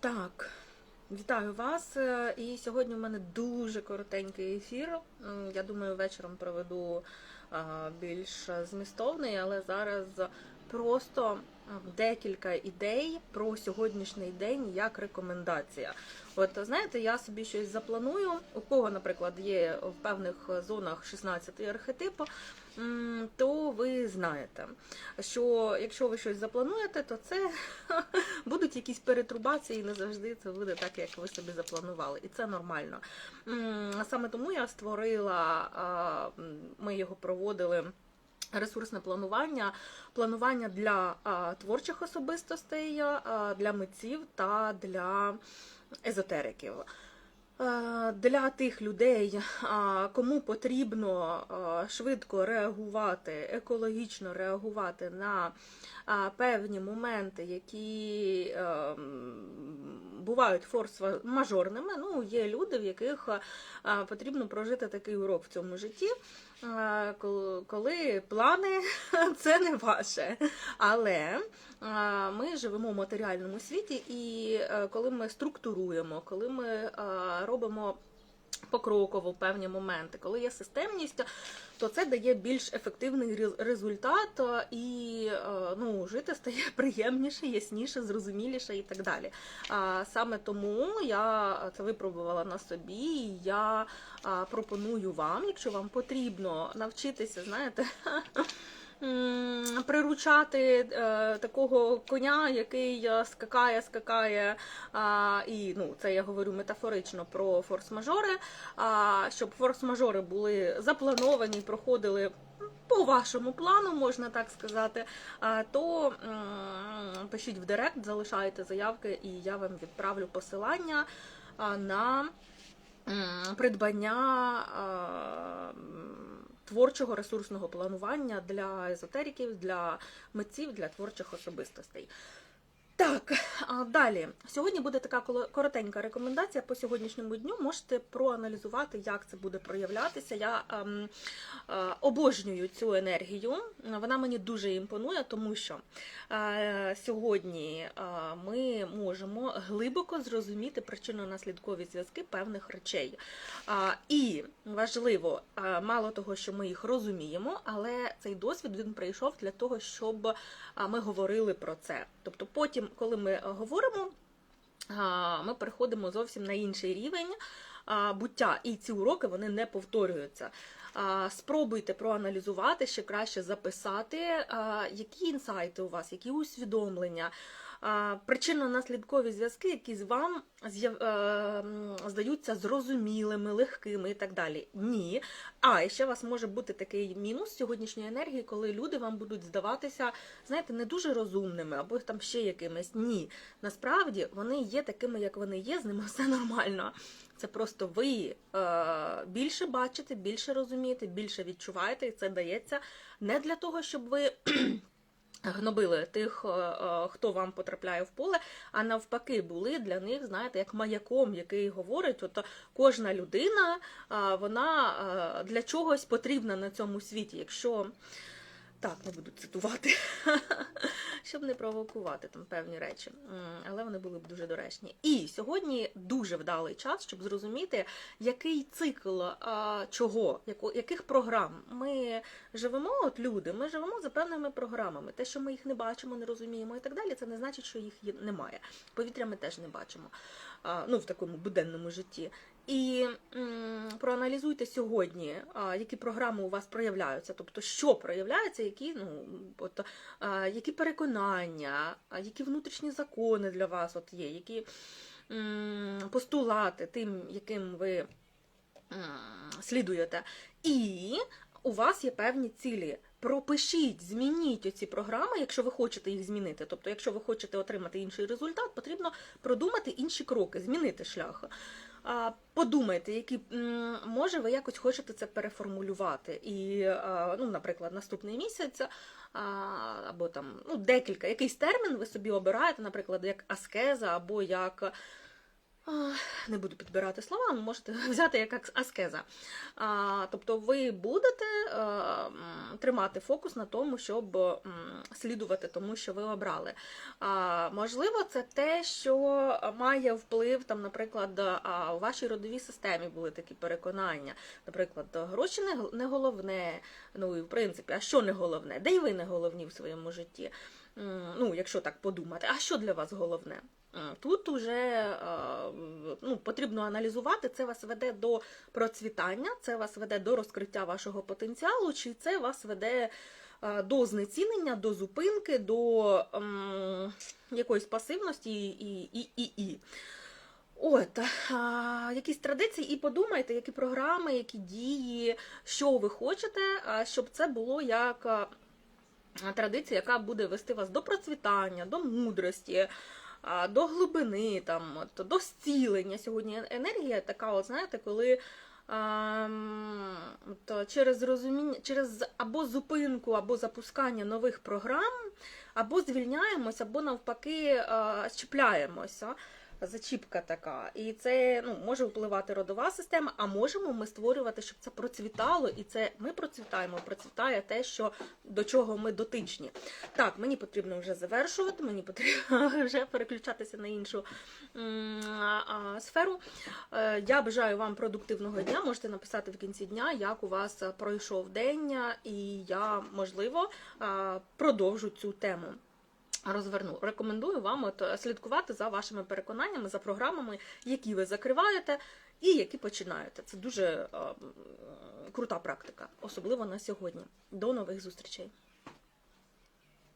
Так, вітаю вас. Е, І сьогодні у мене дуже коротенький ефір. Я думаю, вечором проведу більш змістовний, але зараз просто декілька ідей про сьогоднішній день як рекомендація. От знаєте, я собі щось запланую. У кого, наприклад, є в певних зонах 16 архетип, то знаєте, що якщо ви щось заплануєте, то це будуть якісь перетрубації, і не завжди це буде так, як ви собі запланували, і це нормально. Саме тому я створила, ми його проводили. Ресурсне планування, планування для а, творчих особистостей, а, для митців та для езотериків. Е, Для тих людей, кому потрібно швидко реагувати, екологічно реагувати на певні моменти, які е, бувають форс-мажорними. Ну, є люди, в яких потрібно прожити такий урок в цьому житті, коли плани це не ваше. Але ми живемо в матеріальному світі, і е, коли ми структуруємо, коли ми е, робимо покроково певні моменти, коли є системність, то це дає більш ефективний результат, е, і е, ну, жити стає приємніше, ясніше, зрозуміліше і так далі. Саме тому я це випробувала на собі. і Я пропоную вам, якщо вам потрібно навчитися, знаєте. Приручати е, такого коня, який е, скакає, скакає, а, і ну це я говорю метафорично про форс-мажори. А щоб форс-мажори були заплановані, проходили по вашому плану, можна так сказати, то пишіть в директ, залишайте заявки, і я вам відправлю посилання на придбання. Творчого ресурсного планування для езотериків, для митців, для творчих особистостей. Так, а далі. Сьогодні буде така коротенька рекомендація по сьогоднішньому дню. Можете проаналізувати, як це буде проявлятися. Я ем, е, обожнюю цю енергію. Вона мені дуже імпонує, тому що е, сьогодні е, ми можемо глибоко зрозуміти причинно-наслідкові зв'язки певних речей. А, і важливо, а, мало того, що ми їх розуміємо, але цей досвід він прийшов для того, щоб ми говорили про це. Тобто, потім, коли ми е, говоримо, ми переходимо зовсім на інший рівень буття, і ці уроки вони не повторюються. Спробуйте проаналізувати, ще краще записати, які інсайти у вас, які усвідомлення, причинно-наслідкові зв'язки, які з вам е, здаються зрозумілими, легкими і так далі. Ні. А і ще у вас може бути такий мінус сьогоднішньої енергії, коли люди вам будуть здаватися, знаєте, не дуже розумними або там ще якимись. Ні. Насправді вони є такими, як вони є, з ними все нормально. Це просто ви е, більше бачите, більше розумієте, більше відчуваєте, і це дається не для того, щоб ви гнобили тих, е, е, хто вам потрапляє в поле, а навпаки, були для них, знаєте, як маяком, який говорить, от кожна людина, вона е, для чогось потрібна на цьому світі. Якщо так, не буду цитувати, щоб не провокувати там певні речі, але вони були б дуже доречні. І сьогодні дуже вдалий час, щоб зрозуміти, який цикл а, чого, яких програм ми живемо, от люди, ми живемо за певними програмами. Те, що ми їх не бачимо, не розуміємо і так далі, це не значить, що їх немає. Повітря ми теж не бачимо. А, ну, в такому буденному житті. І м, проаналізуйте сьогодні, а, які програми у вас проявляються, тобто що проявляється, які, ну, от, а, які переконання, а, які внутрішні закони для вас от є, які м, постулати тим, яким ви м, слідуєте. І у вас є певні цілі. Пропишіть, змініть оці програми, якщо ви хочете їх змінити. Тобто, якщо ви хочете отримати інший результат, потрібно продумати інші кроки, змінити шлях. Подумайте, які може ви якось хочете це переформулювати. І, ну, наприклад, наступний місяць або там ну, декілька, якийсь термін ви собі обираєте, наприклад, як аскеза, або як не буду підбирати слова, можете взяти як ас- аскеза. Тобто ви будете е, тримати фокус на тому, щоб слідувати тому, що ви обрали. Можливо, це те, що має вплив, там, наприклад, у вашій родовій системі були такі переконання. Наприклад, гроші не головне, ну і в принципі, а що не головне? Де й ви не головні в своєму житті? М, Ну, якщо так подумати, а що для вас головне? Тут уже е, ну, потрібно аналізувати, це вас веде до процвітання, це вас веде до розкриття вашого потенціалу, чи це вас веде е, до знецінення, до зупинки, до ем, якоїсь пасивності і, і, і, і. От, а, якісь традиції, і подумайте, які програми, які дії, що ви хочете, щоб це було як традиція, яка буде вести вас до процвітання, до мудрості, до глибини, там, от, до зцілення. Сьогодні енергія така, от, знаєте, коли. ем, от, через розуміння, через або зупинку, або запускання нових програм, або звільняємось, або навпаки е, чіпляємося. Зачіпка така. І це ну, може впливати родова система, а можемо ми створювати, щоб це процвітало, і це ми процвітаємо, процвітає те, що до чого ми дотичні. Так, мені потрібно вже завершувати, мені потрібно вже переключатися на іншу сферу. Е, Я бажаю вам продуктивного дня. Можете написати в кінці дня, як у вас пройшов день, і я, можливо, продовжу цю тему розверну. Рекомендую вам от е, слідкувати за вашими переконаннями, за програмами, які ви закриваєте і які починаєте. Це дуже е, крута практика, особливо на сьогодні. До нових зустрічей.